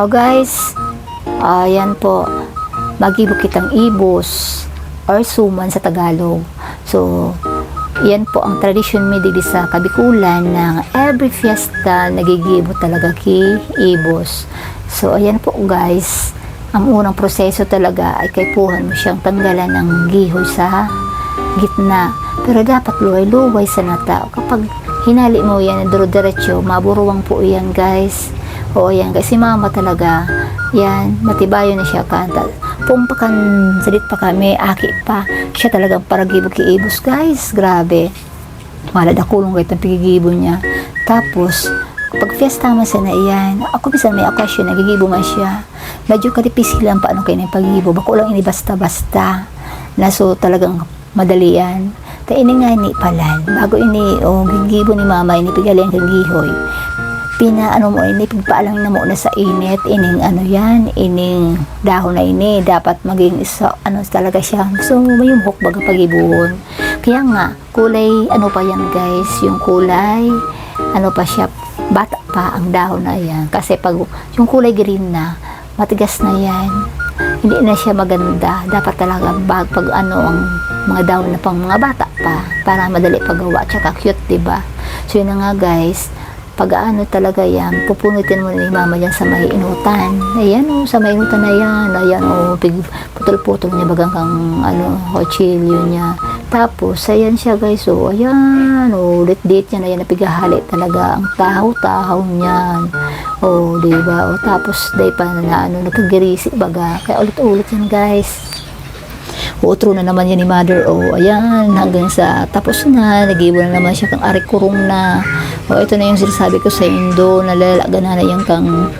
O guys, ayan po, magibo kitang ibos or suman sa Tagalog. So, yan po ang tradisyon mi dili sa Kabikulan ng every fiesta nagigibo talaga ki ibos. So, ayan po guys, ang unang proseso talaga ay kaipuhan mo siyang tanggalan ng gihoy sa gitna. Pero dapat luway-luway sa nata. Kapag hinali mo yan, duro-diretso, maburuwang po yan guys. Oo yan guys, si mama talaga, yan, matibayo na siya kanta. Pumpakan, salit pa kami, aki pa. Siya talagang paragibog kiibos guys, grabe. Malad kulong kahit ang pigigibo niya. Tapos, pag fiesta man sa na iyan, ako bisa may okasyon, nagigibo man siya. Medyo katipis lang paano kayo ng pagibo. Bako lang ini basta-basta. Na so talagang madali yan. Ta ini nga ni palan. Bago ini, o oh, gigibo ni mama, ini pigali ang gihoy. Pina, ano mo, ini pigpaalang na mo na sa init. Ining ano yan, ining dahon na ini. Dapat maging isa, ano talaga siya. So, may humok baga pagibuhon. Kaya nga, kulay, ano pa yan guys, yung kulay, ano pa siya, bata pa ang dahon na yan. Kasi pag yung kulay green na, matigas na yan. Hindi na siya maganda. Dapat talaga bag pag ano ang mga dahon na pang mga bata pa para madali pagawa tsaka cute, 'di ba? So yun na nga guys, pag ano talaga yan, pupunutin mo ni mama yan sa may inutan. Ayan o, sa may inutan na yan. Ayan o, putol-putol niya bagang kang ano, kutsilyo niya. Tapos, ayan siya guys, o, ayan, o, ulit-dit niya na yan, napigahali talaga ang tahaw-tahaw niyan. O, di ba? O, tapos, day pa na, ano, nagkagirisi baga. Kaya ulit-ulit yan guys. Utro na naman yan ni mother. O, ayan, hanggang sa tapos na, nagibo na naman siya kang arikurong na. O, ito na yung sinasabi ko sa Indo, nalalaga na na yung kang,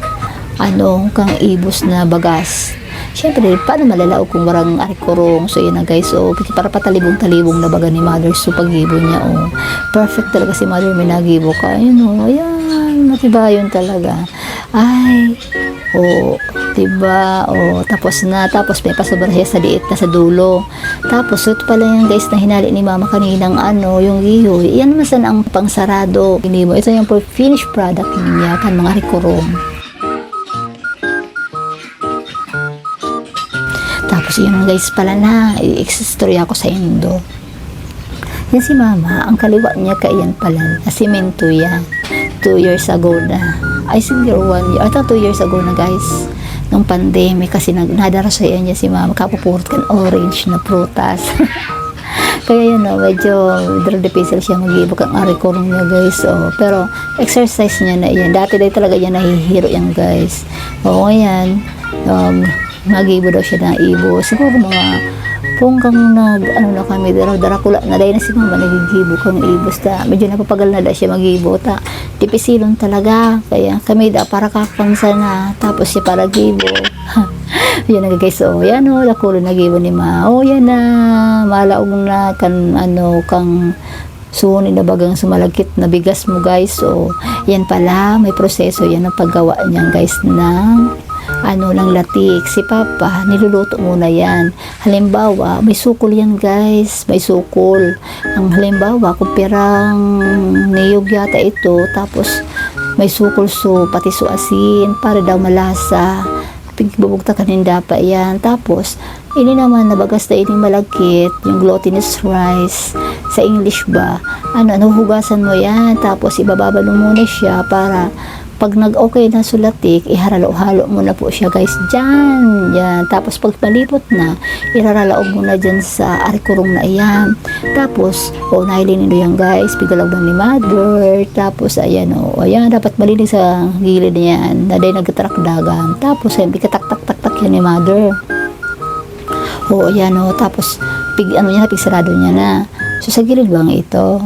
ano, kang ibos na bagas. Siyempre, paano malalaog kung warang arikurong? So, yun na guys. So, para patalibong-talibong na baga ni mother. So, pagibo niya, o. Perfect talaga si mother, may nagibo ka. Ayun, o, ayan, matibayon talaga. Ay, o, diba? O, tapos na. Tapos may pasobra siya sa liit na sa dulo. Tapos, ito pala yung guys na hinali ni mama kaninang ano, yung ihoy. Yan naman sana ang pangsarado. Hindi mo. Ito yung finished product niya, kan mga rikurong. Tapos yun guys pala na, i-existorya ako sa Indo. Yan si mama, ang kaliwa niya kaiyan pala, na simento yan. Two years ago na. Ay, siguro one year. Ito, two years ago na guys. Nung pandemic, kasi nag, nadara sa niya si mama, kapupurot kan orange na prutas. Kaya yun, no, medyo drag-depisal siya mag-ibog ang arikurong niya, guys. Oh, pero, exercise niya na yan. Dati dahil talaga yan nahihiro yan, guys. Oo, ngayon, um, mag-ibo daw siya ng ibo. Siguro mga pungkang nag, ano na kami, daraw darakula na dahil na si mama nagigibo kang ibos ta. Medyo napapagal na da siya mag-ibo ta. Tipisilon talaga. Kaya kami da para kapansa na. Tapos siya para gibo. yan na guys. Oh, yan oh, lakulo nagibo ni ma. Oh, yan na. Malaog na kan, ano, kang suni na bagang sumalagkit na bigas mo guys. So, yan pala, may proseso yan ang paggawa niyan guys ng ano lang latik. Si Papa, niluluto muna yan. Halimbawa, may sukol yan guys. May sukol. Ang halimbawa, kung pirang niyog yata ito, tapos may sukol so, pati so asin, para daw malasa. Pigbubugta kaninda pa yan. Tapos, ini naman nabagas na ini malagkit, yung glutinous rice, sa English ba, ano, ano, hugasan mo yan, tapos ibababalo muna siya para pag nag-okay na sulatik, iharalo-halo mo na po siya guys dyan. Yan. Tapos pag malipot na, iraralaog mo na dyan sa arikurong na iyan. Tapos, o oh, nahilin nyo yan guys, pigalag ni mother. Tapos, ayan o, oh, ayan, dapat malinig sa gilid niyan. Na dahil nagtatrak dagan. Tapos, ayan, pikatak-tak-tak-tak yan ni mother. O, ayan o, tapos, pig, ano niya, pigsarado niya na. So, sa gilid bang ito?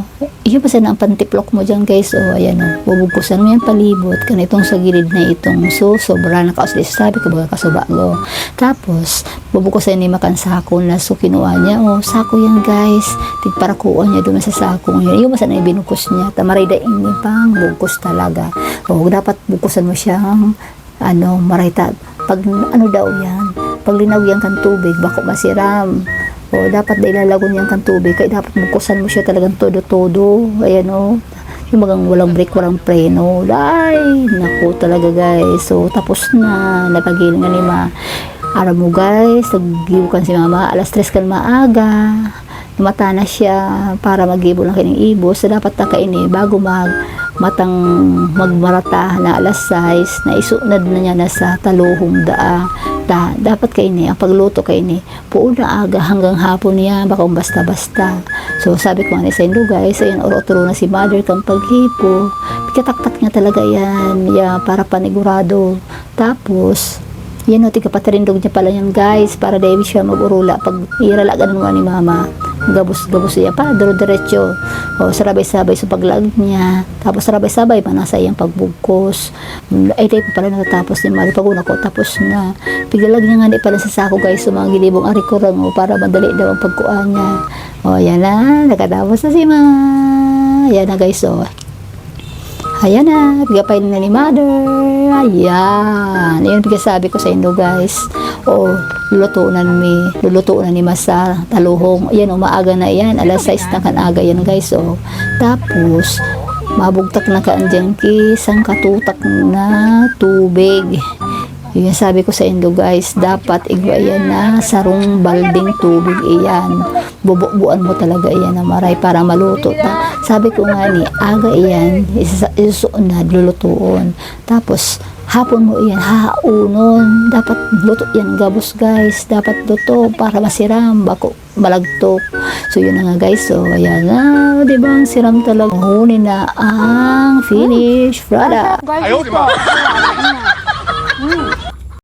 Iyo pa sana ang pantiplok mo dyan, guys. O, ayan o. Bubugkusan mo yan palibot. Kanitong sa gilid na itong. So, sobra na kausli. Sabi ko, baga kasubago. Tapos, bubugkusan ni makan sako na. So, kinuha niya. O, sako yan, guys. Tigparakuan niya doon sa sako niya. Iyo pa sana ibinukos niya. Tamaray da ini pang bugkos talaga. O, dapat bugkusan mo siyang ano, marayta. Pag, ano daw yan? Pag linawyan kang tubig, bako masiram. O, dapat na ilalagon niyan kang tubig. Kaya dapat buksan mo siya talagang todo-todo. Ayan o. Kumagang walang break, walang preno. Ay, naku talaga guys. So, tapos na. Napagil nga ni ma. Aram mo guys, nagibukan si mama. Alas 3 kan maaga. Namata na siya para magibo ng kining ibos. So, dapat na kaini bago mag matang magmarata na alas 6 na isunad na niya na sa taluhong daa ta, dapat kaini ang pagluto kaini puuna aga hanggang hapon niya baka basta-basta. So sabi ko nga sa indo guys ayun oro na si mother kang paghipo. Pikataktak niya talaga yan ya, para panigurado. Tapos yan o, tiga patarindog niya pala yan guys para dahil siya mag-urula pag iralagan mo ni mama. Gabos-gabos siya pa, duro-diretso. O sarabay-sabay sa paglag niya. Tapos sarabay-sabay pa nasa iyang pagbugkos. Ay tayo pa pala natatapos ni Mari pag una ko tapos na. Pigalag niya nga di pala sa sako guys so mga gilibong arikurang o para madali daw ang pagkuhan niya. O yan na, nakatapos na si Ma. Yan na guys o Ayan na, pigapay na ni mother. Ayan. Yun pigasabi ko sa inyo guys. O, lulutunan mi, lulutunan ni Masa taluhong. Ayan, umaaga na yan. Alas 6 na kan aga yan guys. O, tapos, mabugtak na ka andyan ki, sang katutak na tubig. Yun yung sabi ko sa inyo guys, dapat igwayan na sarong balding tubig iyan. Bubukbuan mo talaga iyan na maray para maluto pa. Sabi ko nga ni, aga iyan, isusuon na, lulutuon. Tapos, hapon mo iyan, haunon. Dapat luto yan gabos guys. Dapat luto para masiram, bako malagtok. So yun na nga guys. So ayan na, ah, di ba ang siram talaga. Huni na ang finished product. Ayaw.